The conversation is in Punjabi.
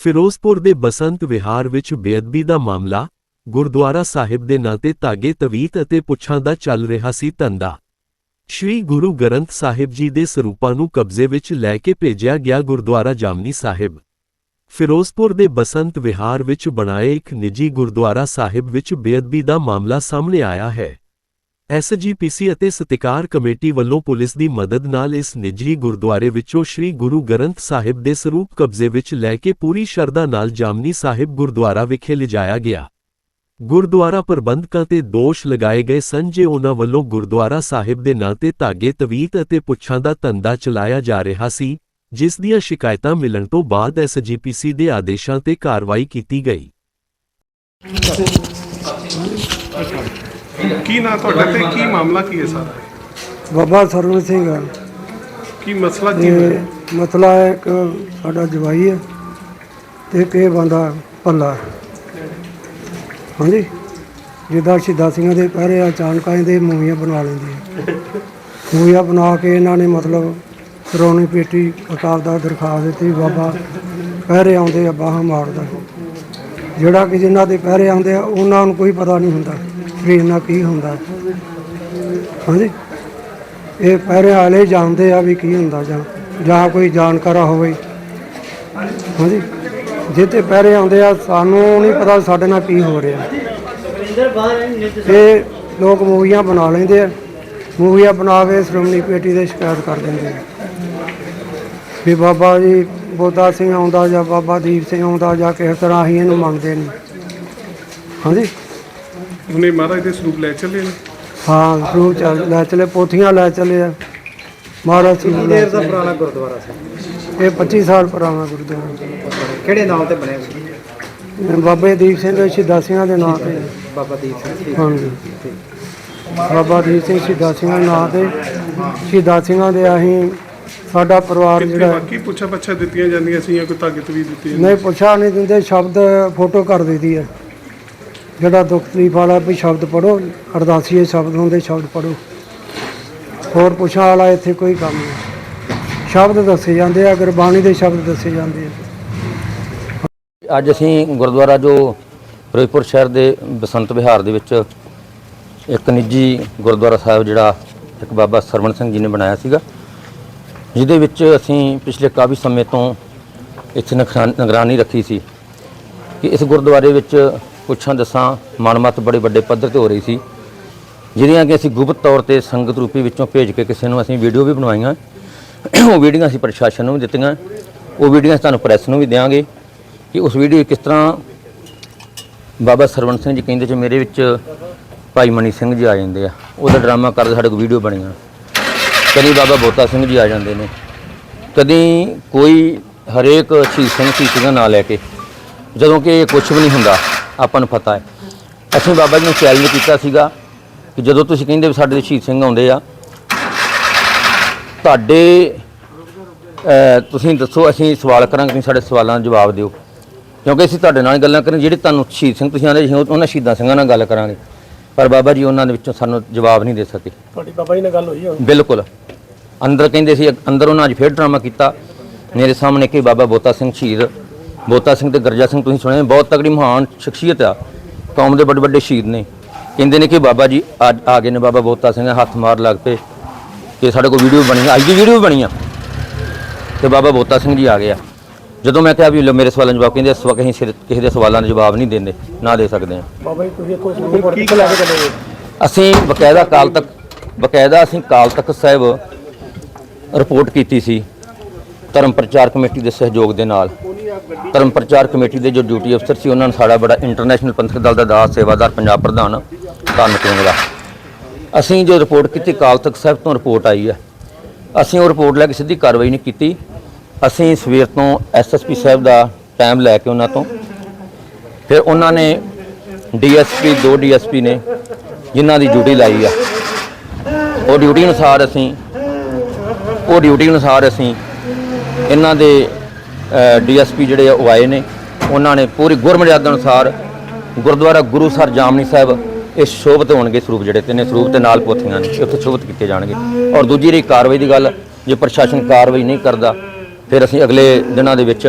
ਫਿਰੋਜ਼ਪੁਰ ਦੇ ਬਸੰਤ ਵਿਹਾਰ ਵਿੱਚ ਬੇਅਦਬੀ ਦਾ ਮਾਮਲਾ, ਗੁਰਦੁਆਰਾ ਸਾਹਿਬ ਦੇ ਨਾਂ ਤੇ ਧਾਗੇ ਤਵੀਤ ਅਤੇ ਪੁੱਛਾਂ ਦਾ ਚੱਲ ਰਿਹਾ ਸੀ ਧੰਦਾ। ਸ਼੍ਰੀ ਗੁਰੂ ਗ੍ਰੰਥ ਸਾਹਿਬ ਜੀ ਦੇ ਸਰੂਪਾਂ ਨੂੰ ਕਬਜ਼ੇ ਵਿੱਚ ਲੈ ਕੇ ਭੇਜਿਆ ਗਿਆ ਗੁਰਦੁਆਰਾ ਜਾਮਨੀ ਸਾਹਿਬ। ਫਿਰੋਜ਼ਪੁਰ ਦੇ ਬਸੰਤ ਵਿਹਾਰ ਵਿੱਚ ਬਣਾਏ ਇੱਕ ਨਿੱਜੀ ਗੁਰਦੁਆਰਾ ਸਾਹਿਬ ਵਿੱਚ ਬੇਅਦਬੀ ਦਾ ਮਾਮਲਾ ਸਾਹਮਣੇ ਆਇਆ ਹੈ। ਐਸਜੀਪੀਸੀ ਅਤੇ ਸਤਿਕਾਰ ਕਮੇਟੀ ਵੱਲੋਂ ਪੁਲਿਸ ਦੀ ਮਦਦ ਨਾਲ ਇਸ ਨਿੱਜੀ ਗੁਰਦੁਆਰੇ ਵਿੱਚੋਂ ਸ੍ਰੀ ਗੁਰੂ ਗ੍ਰੰਥ ਸਾਹਿਬ ਦੇ ਸਰੂਪ ਕਬਜ਼ੇ ਵਿੱਚ ਲੈ ਕੇ ਪੂਰੀ ਸ਼ਰਧਾ ਨਾਲ ਜਾਮਨੀ ਸਾਹਿਬ ਗੁਰਦੁਆਰਾ ਵਿਖੇ ਲਿਜਾਇਆ ਗਿਆ। ਗੁਰਦੁਆਰਾ ਪ੍ਰਬੰਧਕਾਂ ਤੇ ਦੋਸ਼ ਲਗਾਏ ਗਏ ਸਨ ਜੇ ਉਹਨਾਂ ਵੱਲੋਂ ਗੁਰਦੁਆਰਾ ਸਾਹਿਬ ਦੇ ਨਾਂ ਤੇ ਧਾਗੇ, ਤਵੀਤ ਅਤੇ ਪੁੱਛਾਂ ਦਾ ਧੰਦਾ ਚਲਾਇਆ ਜਾ ਰਿਹਾ ਸੀ ਜਿਸ ਦੀਆਂ ਸ਼ਿਕਾਇਤਾਂ ਮਿਲਣ ਤੋਂ ਬਾਅਦ ਐਸਜੀਪੀਸੀ ਦੇ ਆਦੇਸ਼ਾਂ ਤੇ ਕਾਰਵਾਈ ਕੀਤੀ ਗਈ। ਕੀ ਨਾਂ ਤੁਹਾਡਾ ਤੇ ਕੀ ਮਾਮਲਾ ਕੀ ਹੈ ਸਾਰਾ? ਬਾਬਾ ਸਰਵਨ ਸਿੰਘ ਆ। ਕੀ ਮਸਲਾ ਕੀ ਤੇ ਹੋਇਆ? ਮਸਲਾ ਹੈ ਕਿ ਸਾਡਾ ਜਵਾਈ ਹੈ ਤੇ ਕਿ ਬੰਦਾ ਭੱਲਾ। ਹਾਂਜੀ? ਜਿੱਦਾਂ ਸ਼ਹੀਦਾਂ ਸਿੰਘਾਂ ਦੇ ਪਹਿਰੇ ਅਚਾਨਕ ਆਏ ਮੂਵੀਆਂ ਬਣਾ ਲੈਂਦੇ ਆ। ਮੂਵੀਆਂ ਬਣਾ ਕੇ ਇਹਨਾਂ ਨੇ ਮਤਲਬ ਸ਼੍ਰੋਮਣੀ ਪੇਟੀ ਅਕਾਲ ਦਾ ਦਰਖਾਸਤ ਦਿੱਤੀ, ਬਾਬਾ ਪਹਿਰੇ ਆਉਂਦੇ ਆ ਬਾਹਾਂ ਮਾਰਦਾ। ਜਿਹੜਾ ਕਿ ਜਿਨ੍ਹਾਂ ਦੇ ਪਹਿਰੇ ਆਉਂਦੇ ਆ, ਉਹਨਾਂ ਨੂੰ ਕੋਈ ਪਤਾ ਨਹੀਂ ਹੁੰਦਾ ਵੀ ਇਹਨਾਂ ਕੀ ਹੁੰਦਾ। ਹਾਂਜੀ? ਇਹ ਪਹਿਰੇ ਵਾਲੇ ਜਾਣਦੇ ਆ ਵੀ ਕੀ ਹੁੰਦਾ ਜਾਂ ਜਾਂ ਕੋਈ ਜਾਣਕਾਰਾ ਹੋਵੇ। ਹਾਂਜੀ? ਜਿੱਤੇ ਪਹਿਰੇ ਆਉਂਦੇ ਆ, ਸਾਨੂੰ ਨਹੀਂ ਪਤਾ ਸਾਡੇ ਨਾਲ ਕੀ ਹੋ ਰਿਹਾ। ਇਹ ਲੋਕ ਮੂਵੀਆਂ ਬਣਾ ਲੈਂਦੇ ਆ। ਮੂਵੀਆਂ ਬਣਾ ਕੇ ਸ਼੍ਰੋਮਣੀ ਪੇਟੀ ਦੇ ਸ਼ਿਕਾਇਤ ਕਰ ਦਿੰਦੇ ਆ। ਵੀ ਬਾਬਾ ਜੀ ਬੋਦਾ ਸਿੰਘ ਆਉਂਦਾ ਜਾਂ ਬਾਬਾ ਦੀਪ ਸਿੰਘ ਆਉਂਦਾ ਜਾਂ ਕਿਸੇ ਤਰ੍ਹਾਂ ਹੀ ਇਹਨੂੰ ਮੰਗਦੇ ਨੇ। ਹਾਂਜੀ? ਉਹਨੇ ਮਹਾਰਾਜ ਦੇ ਸਰੂਪ ਲੈ ਚੱਲੇ ਨੇ। ਹਾਂ ਚੱਲ ਲੈ ਚਲੇ ਪੋਥੀਆਂ ਲੈ ਚਲੇ ਆ। ਮਹਾਰਾਜ ਸਿੰਘ ਦੇਰ ਦਾ ਪੁਰਾਣਾ ਗੁਰਦੁਆਰਾ ਸੀ? ਇਹ 25 ਸਾਲ ਪੁਰਾਣਾ ਗੁਰਦੁਆਰਾ। ਕਿਹੜੇ ਨਾਮ ਤੇ ਬਣਿਆ ਸੀ? ਬਾਬੇ ਦੀਪ ਸਿੰਘ ਸ਼ਹੀਦਾਂ ਸਿੰਘਾਂ ਦੇ ਨਾਂ ਤੇ। ਬਾਬਾ ਦੀਪ ਸਿੰਘ ਜੀ ਹਾਂਜੀ। ਬਾਬਾ ਦੀਪ ਸਿੰਘ ਸ਼ਹੀਦਾਂ ਸਿੰਘਾਂ ਦੇ ਨਾਂ ਤੇ। ਸ਼ਹੀਦਾਂ ਸਿੰਘਾਂ ਦੇ ਅਸੀਂ ਸਾਡਾ ਪਰਿਵਾਰ ਕਿਤੇ ਜਿਹੜਾ ਬਾਕੀ ਪੁੱਛਾ ਪੱਛਾ ਦਿੱਤੀਆਂ ਜਾਂਦੀਆਂ ਸੀ ਜਾਂ ਕੋਈ ਤਾਕਤ ਵੀ ਦਿੱਤੀ ਜਾਂਦੀ ਨਹੀਂ ਪੁੱਛਾ ਨਹੀਂ ਦਿੰਦੇ ਸ਼ਬਦ ਫੋਟੋ ਕਰ ਦਿੱਤੀ ਹੈ। ਜਿਹੜਾ ਦੁੱਖ ਤਕਲੀਫ ਵਾਲਾ ਵੀ ਸ਼ਬਦ ਪੜੋ ਅਰਦਾਸੀਏ ਸ਼ਬਦ ਹੁੰਦੇ ਸ਼ਬਦ ਪੜੋ ਹੋਰ ਪੁੱਛਾ ਵਾਲਾ ਇੱਥੇ ਕੋਈ ਕੰਮ ਨਹੀਂ। ਸ਼ਬਦ ਦੱਸੇ ਜਾਂਦੇ ਆ ਗੁਰਬਾਣੀ ਦੇ ਸ਼ਬਦ ਦੱਸੇ ਜਾਂਦੇ ਆ। ਅੱਜ ਅਸੀਂ ਗੁਰਦੁਆਰਾ ਜੋ ਫਿਰੋਜ਼ਪੁਰ ਸ਼ਹਿਰ ਦੇ ਬਸੰਤ ਵਿਹਾਰ ਦੇ ਵਿੱਚ ਇੱਕ ਨਿੱਜੀ ਗੁਰਦੁਆਰਾ ਸਾਹਿਬ ਜਿਹੜਾ ਇੱਕ ਬਾਬਾ ਸਰਵਣ ਸਿੰਘ ਜੀ ਨੇ ਬਣਾਇਆ ਸੀਗਾ। ਜਿਹਦੇ ਵਿੱਚ ਅਸੀਂ ਪਿਛਲੇ ਕਾਫੀ ਸਮੇਂ ਤੋਂ ਇੱਥੇ ਨਿਗਰਾਂ- ਨਿਗਰਾਨੀ ਰੱਖੀ ਸੀ ਕਿ ਇਸ ਗੁਰਦੁਆਰੇ ਵਿੱਚ ਪੁੱਛਾਂ ਦਸਾਂ ਮਨਮਤ ਬੜੇ ਵੱਡੇ ਪੱਧਰ ਤੇ ਹੋ ਰਹੀ ਸੀ, ਜਿਹੜੀਆਂ ਕਿ ਅਸੀਂ ਗੁਪਤ ਤੌਰ ਤੇ ਸੰਗਤ ਰੂਪੀ ਵਿੱਚੋਂ ਭੇਜ ਕੇ ਕਿਸੇ ਨੂੰ ਅਸੀਂ ਵੀਡੀਓ ਵੀ ਬਣਵਾਈਆਂ। ਉਹ ਵੀਡੀਓ ਅਸੀਂ ਪ੍ਰਸ਼ਾਸਨ ਨੂੰ ਵੀ ਦਿੱਤੀਆਂ, ਉਹ ਵੀਡੀਓ ਅਸੀਂ ਤੁਹਾਨੂੰ ਪ੍ਰੈਸ ਨੂੰ ਵੀ ਦਿਆਂਗੇ ਕਿ ਉਸ ਵੀਡੀਓ ਕਿਸ ਤਰ੍ਹਾਂ ਬਾਬਾ ਸਰਵਣ ਸਿੰਘ ਜੀ ਕਹਿੰਦੇ ਚ ਮੇਰੇ ਵਿੱਚ ਭਾਈ ਮਨੀ ਸਿੰਘ ਜੀ ਆ ਜਾਂਦੇ ਆ, ਉਹਦਾ ਡਰਾਮਾ ਕਰਦੇ ਸਾਡੇ ਕੋਲ ਵੀਡੀਓ ਬਣੀਆਂ। ਕਦੀ ਬਾਬਾ ਬੋਤਾ ਸਿੰਘ ਜੀ ਆ ਜਾਂਦੇ ਨੇ, ਕਦੀ ਕੋਈ ਹਰੇਕ ਸ਼ਹੀਦ ਸਿੰਘ ਸ਼ਹੀਦ ਦਾ ਨਾਂ ਲੈ ਕੇ, ਜਦੋਂ ਕਿ ਕੁਝ ਵੀ ਨਹੀਂ ਹੁੰਦਾ, ਆਪਾਂ ਨੂੰ ਪਤਾ ਹੈ। ਅਸੀਂ ਬਾਬਾ ਜੀ ਨੂੰ ਚੈਲੰਜ ਕੀਤਾ ਸੀਗਾ ਕਿ ਜਦੋਂ ਤੁਸੀਂ ਕਹਿੰਦੇ ਵੀ ਸਾਡੇ ਸ਼ਹੀਦ ਸਿੰਘ ਆਉਂਦੇ ਆ, ਤੁਹਾਡੇ ਤੁਸੀਂ ਦੱਸੋ, ਅਸੀਂ ਸਵਾਲ ਕਰਾਂਗੇ, ਤੁਸੀਂ ਸਾਡੇ ਸਵਾਲਾਂ ਦਾ ਜਵਾਬ ਦਿਓ। ਕਿਉਂਕਿ ਅਸੀਂ ਤੁਹਾਡੇ ਨਾਲ ਗੱਲਾਂ ਕਰਾਂ ਜਿਹੜੇ ਤੁਹਾਨੂੰ ਸ਼ਹੀਦ ਸਿੰਘ ਤੁਸੀਂ ਆਂਦੇ ਉਹਨਾਂ ਸ਼ਹੀਦਾਂ ਸਿੰਘਾਂ ਨਾਲ ਗੱਲ ਕਰਾਂਗੇ। ਪਰ ਬਾਬਾ ਜੀ ਉਹਨਾਂ ਦੇ ਵਿੱਚੋਂ ਸਾਨੂੰ ਜਵਾਬ ਨਹੀਂ ਦੇ ਸਕੇ। ਤੁਹਾਡੀ ਬਾਬਾ ਜੀ ਨਾਲ ਗੱਲ ਹੋਈ ਬਿਲਕੁਲ। ਅੰਦਰ ਕਹਿੰਦੇ ਸੀ ਅੰਦਰ ਉਹਨਾਂ ਅੱਜ ਫੇਰ ਡਰਾਮਾ ਕੀਤਾ। ਮੇਰੇ ਸਾਹਮਣੇ ਕਿ ਬਾਬਾ ਬੋਤਾ ਸਿੰਘ ਸ਼ਹੀਦ। ਬੋਤਾ ਸਿੰਘ ਤੇ ਗਰਜਾ ਸਿੰਘ ਤੁਸੀਂ ਸੁਣਿਆ ਬਹੁਤ ਤਗੜੀ ਮਹਾਨ ਸ਼ਖਸੀਅਤ ਆ। ਕੌਮ ਦੇ ਵੱਡੇ ਵੱਡੇ ਸ਼ਹੀਦ ਨੇ। ਕਹਿੰਦੇ ਨੇ ਕਿ ਬਾਬਾ ਜੀ ਅੱਜ ਆ ਗਏ ਨੇ ਬਾਬਾ ਬੋਤਾ ਸਿੰਘ ਹੱਥ ਮਾਰ ਲੱਗ ਪਏ ਕਿ ਸਾਡੇ ਕੋਲ ਵੀਡੀਓ ਬਣੀ ਅੱਜ ਦੀ ਵੀਡੀਓ ਬਣੀ ਆ। ਤੇ ਬਾਬਾ ਬੋਤਾ ਸਿੰਘ ਜੀ ਆ ਗਏ ਆ। ਜਦੋਂ ਮੈਂ ਕਿਹਾ ਵੀ ਲਓ ਮੇਰੇ ਸਵਾਲਾਂ ਦੇ ਜਵਾਬ ਕਹਿੰਦੇ ਇਸ ਵਕਤ ਅਸੀਂ ਸਿਰ- ਕਿਸੇ ਦੇ ਸਵਾਲਾਂ ਦੇ ਜਵਾਬ ਨਹੀਂ ਦਿੰਦੇ ਨਾ ਦੇ ਸਕਦੇ ਹਾਂ ਬਾਬਾ ਜੀ ਤੁਸੀਂ ਇੱਥੋਂ ਸੁਪਰੀਮ ਕਿੱਥੇ ਲੈ ਕੇ ਚਲੇ ਅਸੀਂ ਬਕਾਇਦਾ ਕਾਲ ਤੱਕ ਬਕਾਇਦਾ ਅਸੀਂ ਕਾਲ ਤੱਕ ਸਾਹਿਬ ਰਿਪੋਰਟ ਕੀਤੀ ਸੀ ਧਰਮ ਪ੍ਰਚਾਰ ਕਮੇਟੀ ਦੇ ਸਹਿਯੋਗ ਦੇ ਨਾਲ। ਧਰਮ ਪ੍ਰਚਾਰ ਕਮੇਟੀ ਦੇ ਜੋ ਡਿਊਟੀ ਅਫਸਰ ਸੀ ਉਹਨਾਂ ਨੇ ਸਾਡਾ ਬੜਾ ਇੰਟਰਨੈਸ਼ਨਲ ਪੰਥਕ ਦਲ ਦਾ ਦਾਸ ਸੇਵਾਦਾਰ ਪੰਜਾਬ ਪ੍ਰਧਾਨ ਧੰਨ ਸਿੰਘ ਦਾ। ਅਸੀਂ ਜੋ ਰਿਪੋਰਟ ਕੀਤੀ ਕਾਲ ਤੱਕ ਸਾਹਿਬ ਤੋਂ ਰਿਪੋਰਟ ਆਈ ਹੈ। ਅਸੀਂ ਉਹ ਰਿਪੋਰਟ ਲੈ ਕੇ ਸਿੱਧੀ ਕਾਰਵਾਈ ਨਹੀਂ ਕੀਤੀ। ਅਸੀਂ ਸਵੇਰ ਤੋਂ ਐਸਐਸਪੀ ਸਾਹਿਬ ਦਾ ਟਾਈਮ ਲੈ ਕੇ ਉਹਨਾਂ ਤੋਂ, ਫਿਰ ਉਹਨਾਂ ਨੇ ਡੀਐਸਪੀ ਦੋ ਡੀਐਸਪੀ ਨੇ ਜਿਨ੍ਹਾਂ ਦੀ ਡਿਊਟੀ ਲਾਈ ਆ। ਉਹ ਡਿਊਟੀ ਅਨੁਸਾਰ ਅਸੀਂ, ਉਹ ਡਿਊਟੀ ਅਨੁਸਾਰ ਅਸੀਂ ਇਹਨਾਂ ਦੇ ਡੀਐਸਪੀ ਜਿਹੜੇ ਆ ਉਹ ਆਏ ਨੇ। ਉਹਨਾਂ ਨੇ ਪੂਰੀ ਗੁਰਮਰਿਆਦਾ ਅਨੁਸਾਰ ਗੁਰਦੁਆਰਾ ਗੁਰੂ ਸਰ ਜਾਮਨੀ ਸਾਹਿਬ ਇਹ ਸ਼ੋਭਤ ਹੋਣਗੇ ਸਰੂਪ ਜਿਹੜੇ ਤਿੰਨੇ ਸਰੂਪ ਤੇ ਨਾਲ ਪੋਥੀਆਂ ਨੇ, ਉੱਥੇ ਸ਼ੋਭਤ ਕੀਤੇ ਜਾਣਗੇ। ਔਰ ਦੂਜੀ ਰਹੀ ਕਾਰਵਾਈ ਦੀ ਗੱਲ, ਜੇ ਪ੍ਰਸ਼ਾਸਨ ਕਾਰਵਾਈ ਨਹੀਂ ਕਰਦਾ ਫਿਰ ਅਸੀਂ ਅਗਲੇ ਦਿਨਾਂ ਦੇ ਵਿੱਚ